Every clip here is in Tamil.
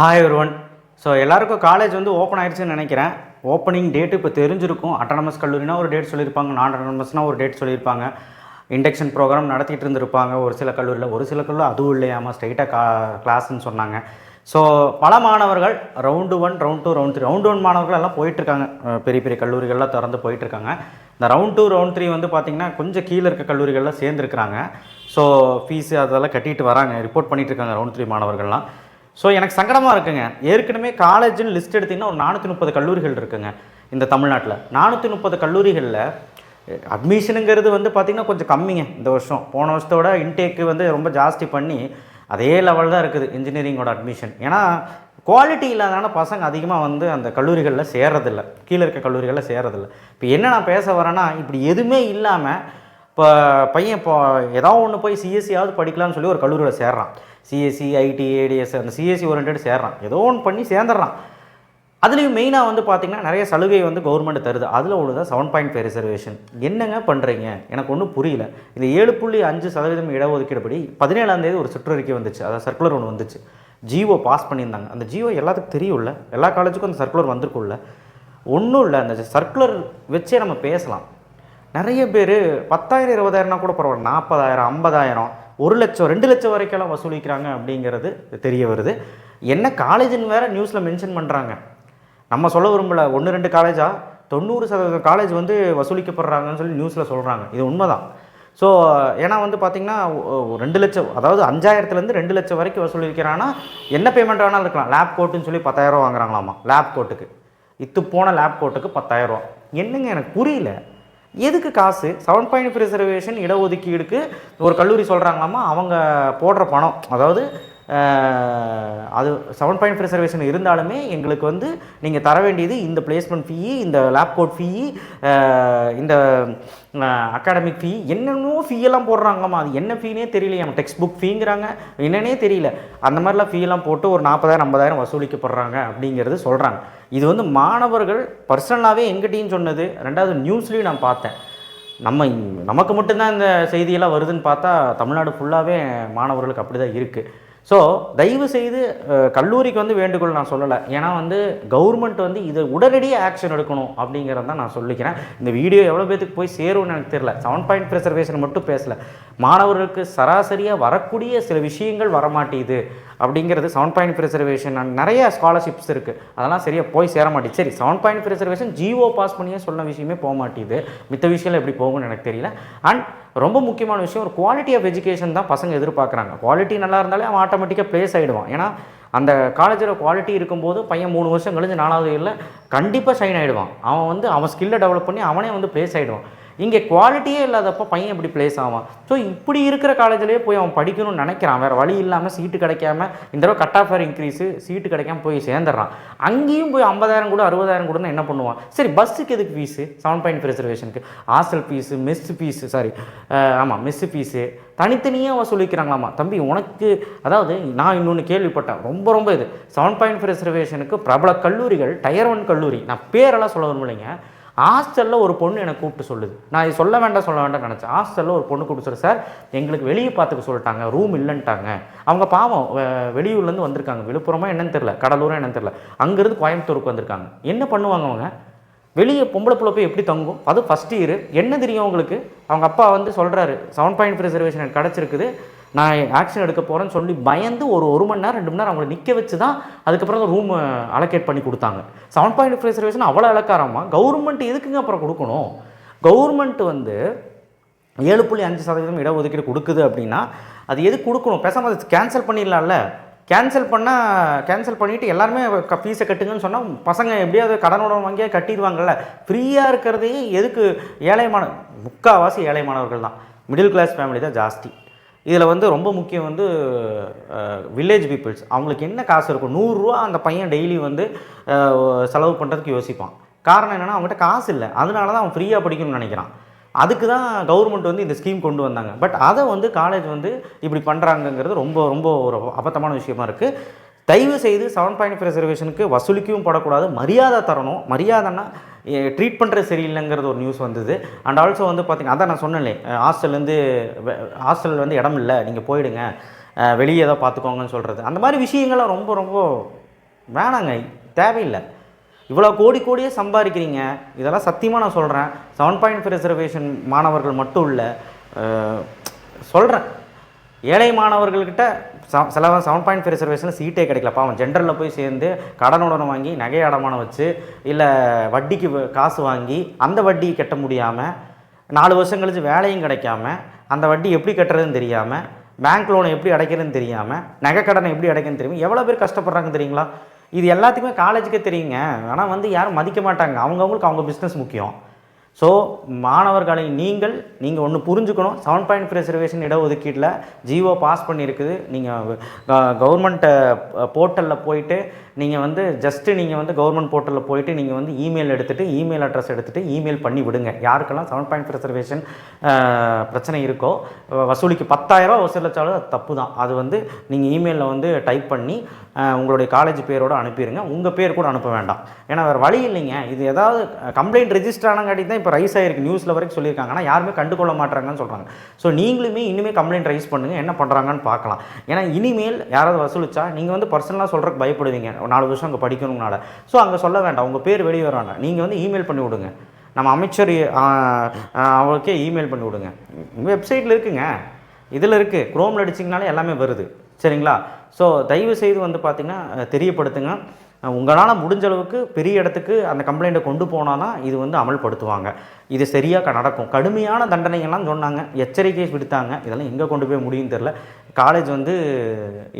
ஹாய் ஒருவன் ஸோ எல்லாருக்கும் காலேஜ் வந்து ஓப்பன் ஆயிடுச்சுன்னு நினைக்கிறேன். ஓப்பனிங் டேட்டு இப்போ தெரிஞ்சிருக்கும். அட்டானமஸ் கல்லூரினா ஒரு டேட் சொல்லியிருப்பாங்க. நான் அட்டானமஸ்னால் ஒரு டேட் சொல்லியிருப்பாங்க. இண்டக்ஷன் ப்ரோக்ராம் நடத்திட்டு இருந்திருப்பாங்க. ஒரு சில கல்லூரியில் ஒரு சில கல்லூரி அதுவும் இல்லையாமல் ஸ்ட்ரைட்டாக கா கிளாஸ்ன்னு சொன்னாங்க. ஸோ பல மாணவர்கள் round one round two round three round one மாணவர்கள் எல்லாம் போயிட்டுருக்காங்க. பெரிய பெரிய கல்லூரிகள்லாம் திறந்து போயிட்டுருக்காங்க. இந்த ரவுண்ட் டூ ரவுண்ட் த்ரீ வந்து பார்த்திங்கன்னா கொஞ்சம் கீழே இருக்க கல்லூரிகள்லாம் சேர்ந்துருக்குறாங்க. ஸோ ஃபீஸு அதெல்லாம் கட்டிட்டு வராங்க. ரிப்போர்ட் பண்ணிகிட்ருக்காங்க இருக்காங்க ரவுண்ட் த்ரீ மாணவர்கள்லாம். ஸோ எனக்கு சங்கடமாக இருக்குங்க. ஏற்கனவே காலேஜ்னு லிஸ்ட் எடுத்திங்கன்னா ஒரு நானூற்றி முப்பது கல்லூரிகள் இருக்குங்க இந்த தமிழ்நாட்டில். நானூற்றி முப்பது கல்லூரிகளில் அட்மிஷனுங்கிறது வந்து பார்த்திங்கன்னா கொஞ்சம் கம்மிங்க இந்த வருஷம். போன வருஷத்தோட இன்டேக்கு வந்து ரொம்ப ஜாஸ்தி பண்ணி அதே லெவல் தான் இருக்குது இன்ஜினியரிங்கோட அட்மிஷன் ஏன்னா குவாலிட்டி இல்லாதனால பசங்க அதிகமாக வந்து அந்த கல்லூரிகளில் சேர்றதில்ல. கீழே இருக்க கல்லூரிகளில் சேர்றதில்ல. இப்போ என்ன நான் பேச வரேன்னா இப்படி எதுவுமே இல்லாமல் இப்போ பையன் இப்போ ஏதாவது ஒன்று போய் சிஎஸ்சியாவது படிக்கலாம்னு சொல்லி ஒரு கல்லூரியில் சேர்றான். சிஎஸ்சி ஐடி ஏடிஎஸ் அந்த சிஎஸ்சி ஓரியன்ட் சேர்றான். ஏதோ ஒன்று பண்ணி சேர்ந்துடுறான். அதுலேயும் மெயினாக வந்து பார்த்திங்கன்னா நிறைய சலுகை வந்து கவர்மெண்ட் தருது. அதில் ஒன்று தான் செவன் பாயிண்ட் ஃபைவ் ரிசர்வேஷன் என்னங்க பண்ணுறீங்க எனக்கு ஒன்றும் புரியல. இந்த ஏழு புள்ளி அஞ்சு சதவீதம் இடஒதுக்கீடுபடி பதினேழாந்தேதி ஒரு சுற்றறிக்கை வந்துச்சு. அதாவது சர்க்குலர் ஒன்று வந்துச்சு. ஜிஓ பாஸ் பண்ணியிருந்தாங்க. அந்த ஜிஓ எல்லாத்துக்கும் தெரியும்ல. எல்லா காலேஜுக்கும் அந்த சர்க்குலர் வந்திருக்கும்ல. ஒன்றும் இல்லை. அந்த சர்க்குலர் வச்சே நம்ம பேசலாம். நிறைய பேர் பத்தாயிரம் இருபதாயிரம்னா கூட பரவாயில்ல. நாற்பதாயிரம் ஐம்பதாயிரம் ஒரு லட்சம் ரெண்டு லட்சம் வரைக்கெல்லாம் வசூலிக்கிறாங்க அப்படிங்கிறது தெரிய வருது. என்ன காலேஜுன்னு வேறு நியூஸில் மென்ஷன் பண்ணுறாங்க நம்ம சொல்ல விரும்பல ஒன்று ரெண்டு காலேஜா தொண்ணூறு சதவீதம் காலேஜ் வந்து வசூலிக்கப்படுறாங்கன்னு சொல்லி நியூஸில் சொல்கிறாங்க இது உண்மைதான். ஸோ ஏன்னா வந்து பார்த்திங்கன்னா ரெண்டு லட்சம் அதாவது அஞ்சாயிரத்துலேருந்து ரெண்டு லட்சம் வரைக்கும் வசூலிக்கிறான்னா என்ன பேமெண்ட் வேணாலும் இருக்கலாம். லேப் கோட்டுன்னு சொல்லி பத்தாயிரம் வாங்குறாங்களாமா லேப் கோட்டுக்கு இத்து போன லேப் கோட்டுக்கு பத்தாயிரம் என்னங்க எனக்கு புரியல. எதுக்கு காசு? செவன் பாயிண்ட் ரிசர்வேஷன் இடஒதுக்கீடுக்கு ஒரு கல்லூரி சொல்கிறாங்களாமா அவங்க போடுற பணம். அதாவது அது செவன் பாயிண்ட் ரிசர்வேஷன் இருந்தாலுமே எங்களுக்கு வந்து நீங்கள் தர வேண்டியது இந்த பிளேஸ்மெண்ட் ஃபீ இந்த லேப் கோட் ஃபீ இந்த அகாடமிக் ஃபீ என்னென்னோ ஃபீயெல்லாம் போடுறாங்கம்மா. அது என்ன ஃபீனே தெரியலையாம் டெக்ஸ்ட் புக் ஃபீங்கிறாங்க என்னன்னே தெரியல. அந்த மாதிரிலாம் ஃபீயெல்லாம் போட்டு ஒரு நாற்பதாயிரம் ஐம்பதாயிரம் வசூலிக்கப்படுறாங்க அப்படிங்கிறது சொல்கிறாங்க இது வந்து மாணவர்கள் பர்சனலாகவே எங்கிட்டையும் சொன்னது. ரெண்டாவது நியூஸ்லேயும் நான் பார்த்தேன். நம்ம நமக்கு மட்டும்தான் இந்த செய்தியெல்லாம் வருதுன்னு பார்த்தா தமிழ்நாடு ஃபுல்லாகவே மாணவர்களுக்கு அப்படி தான் இருக்குது ஸோ தயவு செய்து கல்லூரிக்கு வந்து வேண்டுகோள் நான் சொல்லலை. ஏன்னா வந்து கவர்மெண்ட் வந்து இது உடனடியாக ஆக்ஷன் எடுக்கணும் அப்படிங்கிறத தான் நான் சொல்லிக்கிறேன். இந்த வீடியோ எவ்வளோ பேத்துக்கு போய் சேரும்னு எனக்கு தெரியல. செவன் பாயிண்ட் ப்ரிசர்வேஷன் மட்டும் பேசல. மாணவர்களுக்கு சராசரியாக வரக்கூடிய சில விஷயங்கள் வரமாட்டேது அப்படிங்கிறது செவன் பாயிண்ட் ப்ரிசர்வேஷன் நிறைய ஸ்காலர்ஷிப்ஸ் இருக்குது அதெல்லாம் சரியாக போய் சேர மாட்டேங்குது சரி seven point preservation GO pass பண்ணியே சொன்ன விஷயமே போக மாட்டேங்குது மித்த விஷயம் எப்படி போகும்னு எனக்கு தெரியல. அண்ட் ரொம்ப முக்கியமான விஷயம் ஒரு குவாலிட்டி ஆஃப் எஜுகேஷன் தான் பசங்க எதிர்பார்க்குறாங்க. குவாலிட்டி நல்லா இருந்தாலே அவன் ஆட்டோமேட்டிக்காக ப்ளேஸ் ஆகிடுவான் ஏன்னா அந்த காலேஜில் குவாலிட்டி இருக்கும்போது பையன் மூணு வருஷம் கழிஞ்சு நாலாவது இயரில் கண்டிப்பாக ஷைன் ஆகிடுவான் அவன் வந்து அவன் ஸ்கில்லை டெவலப் பண்ணி அவனே வந்து ப்ளேஸ் ஆகிடுவான் இங்கே குவாலிட்டியே இல்லாதப்போ பையன் எப்படி ப்ளேஸ் ஆவான்? ஸோ இப்படி இருக்கிற காலேஜ்லேயே போய் அவன் படிக்கணும்னு நினைக்கிறான். வேறு வழி இல்லாமல் சீட்டு கிடைக்காம இந்த தடவை கட் ஆஃப் இன்க்ரீஸு சீட்டு கிடைக்காம போய் சேர்ந்துடுறான். அங்கேயும் போய் ஐம்பதாயிரம் கூட அறுபதாயிரம் கூட என்ன பண்ணுவான்? சரி பஸ்ஸுக்கு எதுக்கு fees seven point ரிசர்வேஷனுக்கு hostel fees mess fees sorry ஆமாம் மெஸ்ஸு ஃபீஸு தனித்தனியாக அவன் சொல்லிக்கிறாங்களாமா? தம்பி உனக்கு அதாவது நான் இன்னொன்று கேள்விப்பட்டேன். ரொம்ப ரொம்ப இது. செவன் பாயிண்ட் ரிசர்வேஷனுக்கு பிரபல கல்லூரிகள் டயர் ஒன் கல்லூரி. நான் பேரெல்லாம் சொல்ல விரும்பலைங்க. ஹாஸ்டலில் ஒரு பொண்ணு எனக்கு கூப்பிட்டு சொல்லுது. நான் இது சொல்ல வேண்டாம் சொல்ல வேண்டாம் நினச்சேன். ஹாஸ்டலில் ஒரு பொண்ணு கூப்பிட்டு சொல்லு சார் எங்களுக்கு வெளியே பார்த்துக்க சொல்லிட்டாங்க ரூம் இல்லைன்ட்டாங்க. அவங்க பாவம் வெளியூர்லேருந்து வந்திருக்காங்க. விழுப்புரமா என்னன்னு தெரில கடலூரா என்னன்னு தெரில அங்கேருந்து கோயம்புத்தூருக்கு வந்திருக்காங்க. என்ன பண்ணுவாங்க அவங்க? வெளியே பொம்பளை பிள்ளை போய் எப்படி தங்கும்? அது ஃபஸ்ட் இயர் என்ன தெரியும் அவங்களுக்கு அவங்க அப்பா வந்து சொல்கிறாரு செவன் பாயிண்ட் ரிசர்வேஷன் எனக்கு கிடச்சிருக்குது. நான் ஆக்ஷன் எடுக்க போகிறேன்னு சொல்லி பயந்து ஒரு ஒரு மணி நேரம் ரெண்டு மணி நேரம் அவங்கள நிற்க வச்சு தான் அதுக்கப்புறம் தான் ரூம் அலோகேட் பண்ணி கொடுத்தாங்க. செவன் பாயிண்ட் ரிசர்வேஷன் அவ்வளோ இலக்காரமா கவர்மெண்ட் எதுக்குங்க அப்புறம் கொடுக்கணும்? கவர்மெண்ட் வந்து ஏழு புள்ளி அஞ்சு சதவீதம் இடஒதுக்கீடு கொடுக்குது அப்படின்னா அது எது கொடுக்கணும்? பேசாமல் அது கேன்சல் பண்ணிடலாம்ல. கேன்சல் பண்ணால் கேன்சல் பண்ணிவிட்டு எல்லாருமே ஃபீஸை கட்டுங்கன்னு சொன்னால் பசங்க எப்படியாவது கடனோட வாங்கியே கட்டிடுவாங்கல்ல. ஃப்ரீயாக இருக்கிறதையும் எதுக்கு ஏழை மாணவ முக்கால்வாசி ஏழை மாணவர்கள் தான். மிடில் கிளாஸ் ஃபேமிலி தான் ஜாஸ்தி. இதில் வந்து ரொம்ப முக்கியம் வந்து வில்லேஜ் பீப்புள்ஸ் அவங்களுக்கு என்ன காசு இருக்கும் நூறுரூவா அந்த பையன் டெய்லி வந்து செலவு பண்ணுறதுக்கு யோசிப்பான். காரணம் என்னென்னா அவங்ககிட்ட காசு இல்லை. அதனால தான் அவன் ஃப்ரீயாக படிக்கணும்னு நினைக்கிறான். அதுக்கு தான் கவர்மெண்ட் வந்து இந்த ஸ்கீம் கொண்டு வந்தாங்க. பட் அதை வந்து காலேஜ் வந்து இப்படி பண்ணுறாங்கங்கிறது ரொம்ப ரொம்ப ஒரு அபத்தமான விஷயமா இருக்குது தயவு செய்து செவன் பாயிண்ட் ரிசர்வேஷனுக்கு வசூலிக்கவும் படக்கூடாது. மரியாதை தரணும். மரியாதைன்னா ட்ரீட் பண்ணுறது சரியில்லைங்கிறது ஒரு நியூஸ் வந்தது. அண்ட் ஆல்சோ வந்து பார்த்திங்கன்னா அதான் நான் சொன்னேன்லே ஹாஸ்டல்லேருந்து ஹாஸ்டல் வந்து இடம் இல்லை நீங்கள் போயிடுங்க. வெளியே ஏதோ பார்த்துக்கோங்கன்னு சொல்கிறது அந்த மாதிரி விஷயங்கள்லாம் ரொம்ப ரொம்ப வேணாங்க. தேவையில்லை. இவ்வளோ கோடி கோடியே சம்பாதிக்கிறீங்க. இதெல்லாம் சத்தியமாக நான் சொல்கிறேன் செவன் பாயிண்ட் ஃபைவ் ரிசர்வேஷன் மாணவர்கள் மட்டும் இல்லை சொல்கிறேன் ஏழை மாணவர்கள்கிட்ட ச- சில செவன் பாயிண்ட் ஃபைவ் ரிசர்வேஷனில் சீட்டே கிடைக்கலப்பா அவன் ஜென்ரலில் போய் சேர்ந்து கடனுடன் வாங்கி நகை அடமானம் வச்சு இல்லை வட்டிக்கு வ- காசு வாங்கி அந்த வட்டி கட்ட முடியாமல் நாலு வருஷம் கழிச்சு வேலையும் கிடைக்காம அந்த வட்டி எப்படி கட்டுறதுன்னு தெரியாமல் பேங்க் லோனை எப்படி அடைக்கிறதுன்னு தெரியாமல் நகை கடனை எப்படி அடைக்கிறதுன்னு தெரியும் எவ்வளோ பேர் கஷ்டப்படுறாங்க தெரியுங்களா? இது எல்லாத்துக்குமே காலேஜுக்கே தெரியுங்க. ஆனால் வந்து யாரும் மதிக்க மாட்டாங்க. அவங்கவுங்களுக்கு அவங்க பிஸ்னஸ் முக்கியம். ஸோ மாணவர்களை நீங்கள் நீங்கள் ஒன்று புரிஞ்சுக்கணும். செவன் பாயிண்ட் ரிசர்வேஷன் இடஒதுக்கீட்டில் ஜிஓ பாஸ் பண்ணியிருக்குது. நீங்கள் கவர்மெண்ட்டை போர்ட்டலில் போயிட்டு நீங்கள் வந்து ஜஸ்ட்டு நீங்கள் வந்து கவர்மெண்ட் போர்ட்டலில் போயிட்டு நீங்கள் வந்து இமெயில் எடுத்துகிட்டு இமெயில் அட்ரஸ் எடுத்துகிட்டு இமெயில் பண்ணி விடுங்க. யாருக்கெல்லாம் செவன் பாயிண்ட் ரிசர்வேஷன் பிரச்சனை இருக்கோ வசூலிக்கு பத்தாயிரரூவா வசூலிச்சாலும் அது தப்பு தான் அது வந்து நீங்கள் இமெயிலில் வந்து டைப் பண்ணி உங்களுடைய காலேஜ் பேரோடு அனுப்பிடுங்க உங்கள் பேர் கூட அனுப்ப வேண்டாம். ஏன்னா வேறு வழி இல்லைங்க. இது ஏதாவது கம்ப்ளைண்ட் ரெஜிஸ்டர் ஆனங்காட்டி தான் இப்போ ரைஸ் ஆகிருக்கு நியூஸில் வரைக்கும் சொல்லியிருக்காங்க. ஆனால் யாருமே கண்டுகொள்ள மாட்டாங்கன்னு சொல்கிறாங்க ஸோ நீங்களுமே இனிமேல் கம்ப்ளைண்ட் ரைஸ் பண்ணுங்கள் என்ன பண்ணுறாங்கன்னு பார்க்கலாம். ஏன்னா இனிமேல் யாராவது வசூலிச்சா நீங்கள் வந்து பர்சனலாக சொல்கிறதுக்கு பயப்படுவீங்க. ஒரு நாலு வருஷம் அங்கே படிக்கணும்னால. ஸோ அங்கே சொல்ல வேண்டாம். உங்கள் பேர் வெளியே வராங்க. நீங்கள் வந்து இமெயில் பண்ணி விடுங்க. நம்ம அமைச்சர் அவருக்கே இமெயில் பண்ணி விடுங்க. வெப்சைட்டில் இருக்குங்க. இதில் இருக்குது குரோமில் அடிச்சிங்கனாலே எல்லாமே வருது. சரிங்களா? ஸோ தயவு செய்து வந்து பார்த்திங்கன்னா தெரியப்படுத்துங்க. உங்களால் முடிஞ்ச அளவுக்கு பெரிய இடத்துக்கு அந்த கம்ப்ளைண்ட்டை கொண்டு போனால் தான் இது வந்து அமல்படுத்துவாங்க. இது சரியாக நடக்கும். கடுமையான தண்டனைகள்லாம் சொன்னாங்க. எச்சரிக்கை விடுத்தாங்க. இதெல்லாம் எங்கே கொண்டு போய் முடியும்னு தெரில காலேஜ் வந்து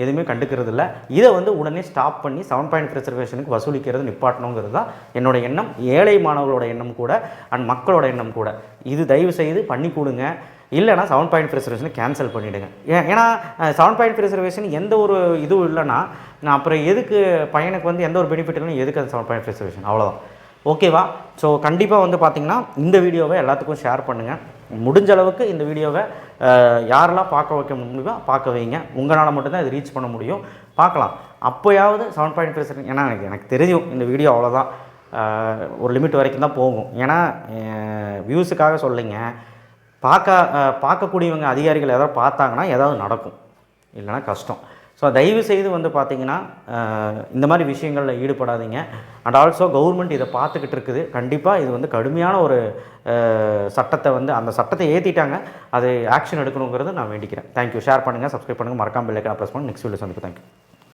எதுவுமே கண்டுக்கிறது இல்லை இதை வந்து உடனே ஸ்டாப் பண்ணி செவன் பாயிண்ட் ரிசர்வேஷனுக்கு வசூலிக்கிறது நிப்பாட்டணுங்கிறது தான் என்னோட எண்ணம். ஏழை மாணவர்களோட எண்ணம் கூட அண்ட் மக்களோட எண்ணம் கூட. இது தயவு செய்து பண்ணி கொடுங்க. இல்லைனா செவன் பாயிண்ட் ரிசர்வேஷனை கேன்சல் பண்ணிவிடுங்க ஏன்னா செவன் பாயிண்ட் ரிசர்வேஷன் எந்த ஒரு இதுவும் இல்லைன்னா நான் அப்புறம் எதுக்கு பையனுக்கு வந்து எந்த ஒரு பெனிஃபிட் இல்லைன்னு எதுக்கு அந்த செவன் பாயிண்ட் ரிசர்வேஷன் அவ்வளோதான் ஓகேவா ஸோ கண்டிப்பாக வந்து பார்த்திங்கன்னா இந்த வீடியோவை எல்லாத்துக்கும் ஷேர் பண்ணுங்கள் முடிஞ்ச அளவுக்கு இந்த வீடியோவை யாரெல்லாம் பார்க்க வைக்க முடியுமோ பார்க்க வைங்க. உங்களால் மட்டும்தான் இது ரீச் பண்ண முடியும். பார்க்கலாம். அப்போயாவது செவன் பாயிண்ட் ஃபைவ் ஏன்னா எனக்கு எனக்கு தெரியும் இந்த வீடியோ அவ்வளோதான் ஒரு லிமிட் வரைக்கும் தான் போகும். ஏன்னா வியூஸுக்காக சொல்லிங்க. பார்க்க பார்க்கக்கூடியவங்க அதிகாரிகள் ஏதாவது பார்த்தாங்கன்னா ஏதாவது நடக்கும். இல்லைன்னா கஷ்டம். ஸோ தயவு செய்து வந்து பார்த்தீங்கன்னா இந்த மாதிரி விஷயங்களில் ஈடுபடாதீங்க. அண்ட் ஆல்சோ கவர்மெண்ட் இதை பார்த்துக்கிட்டு இருக்குது. கண்டிப்பாக இது வந்து கடுமையான ஒரு சட்டத்தை வந்து அந்த சட்டத்தை ஏற்றிட்டாங்க அது ஆக்ஷன் எடுக்கணுங்கிறது நான் வேண்டிக்கிறேன். தேங்க்யூ ஷேர் பண்ணுங்கள் சப்ஸ்கிரைப் பண்ணுங்கள் மறக்காமல் பெல்லைக்கான ப்ரெஸ் பண்ணி. நெக்ஸ்ட் வீடியோ சந்திப்பு தேங்க்யூ